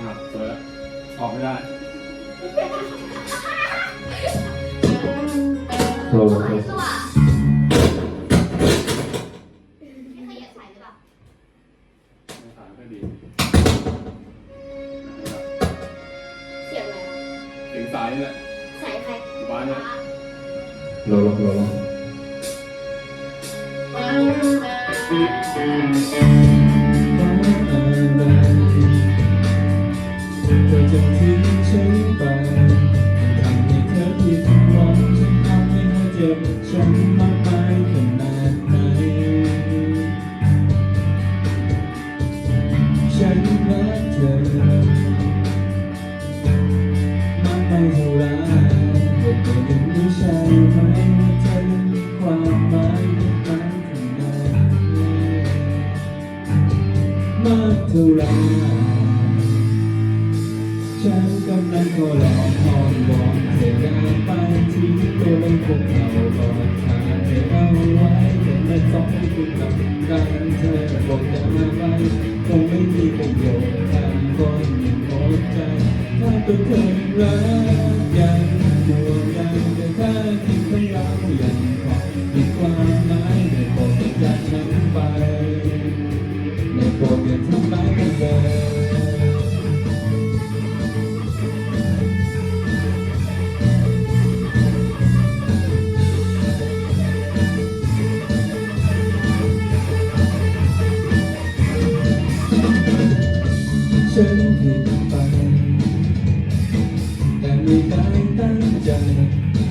อะสวยแล้วออกไม่ได้โปรสายตัวพี่ขยับสายหรือเปล่าไม่สายก็ดีเสียงอะไรวะเสียงสายนี่แหละสายใครบ้านเนี่ย โลลโลลเธ จะทิ้งฉันไปทำให้เธอผิดหวังฉันทำให้เธอเจ็บช้ำมากมายขนาดไหนฉันรักเธอมากไปเท่าไรแต่เธอยังไม่ใช่ไหมว่าเธอยังมีความหมายกับมันขนาดนี้มากเท่าไร ฉันกำลังขอร้องทอนบอกเธออย่าไปทิ้งตัวลงพวกเราบอกหาเธอเอาไว้แต่ไม่ต้องให้คุณกับกันเธอบอกจะมาไปคงไม่มีประโยชน์ทางคนหนึ่งหมดใจถ้าตัวเธอรักยังห่ว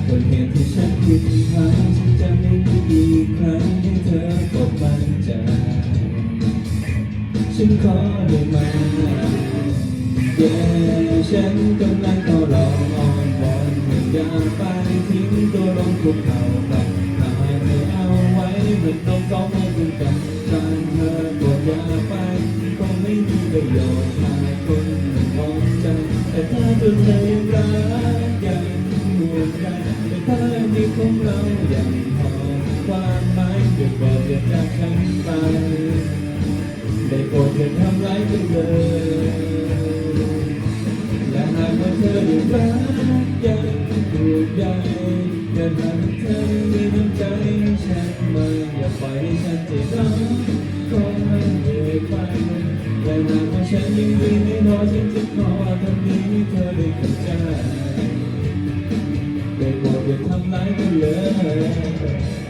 ต้นเหตุที่ฉันผิดทางฉันจะไม่มีอีกครั้งให้เธอตกมันใจฉันขอได้ไหมเย้ฉันกำลังขอรองอ้อนวอนให้อย่าไปทิ้งตัวลงภูเขากลับหาไม่เอาไว้เหมือนต้องต้องให้คุณกันการเธอปวดอย่าไปคงไม่มีประโยชน์หากคนหนึ่งมองแต่ถ้าตัวเธอยังรัก ยังห่วงใยแต่ถ้าที่ของเราอยังพอความหมายเกิดบอกอย่าจากฉันไปได้โปรดอย่าทำร้ายกันเลยและหากว่าเธอยังรักยังห่วใยอย่าหากว่าเธอยังมีน้ำใจให้ฉันมาอย่าปล่อยให้ฉันเจ็บร้าวขอให้เธอไปและหากว่าฉันยังมีไม่พอยฉันจะขอทำนี้เธอได้เข้าใจ ได้โปร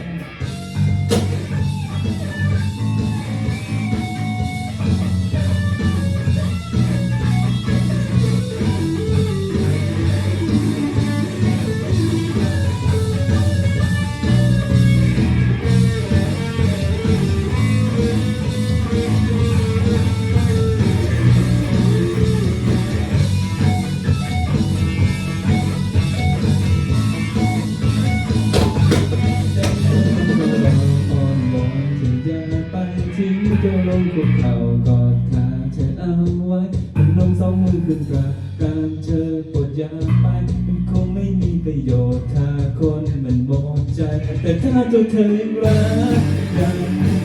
ทิ้งตัวลงคุกเข่ากอดขาเธอเอาไว้เป็นลมสองมือขึ้นกราบกานเธอปวดยาไปมันคงไม่มีประโยชน์ถ้าคนมันหมดใจ แต่ถ้าตัวเธอยังรักยัง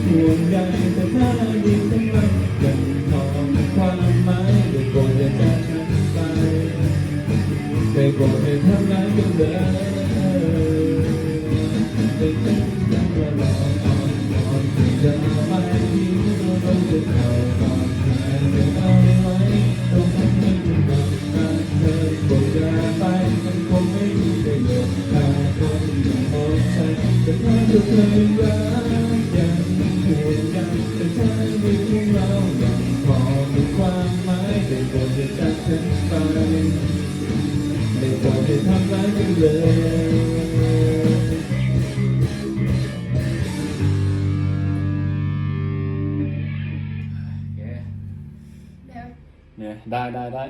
ห่วงใยแต่ถ้าดีทั้งเรายังพอมความหมายได้โปรดอย่าจากฉันไปได้โปรดอย่าทำร้ายกันเลยได้เป็นจังหวะร้องอ่อนวอนที่จะมาทิ้งตัวลงจะเข้าก่อนหายไปเอาได้ไหมต้องทำให้คุณบอก กันเธอบอ ได้ได้ได้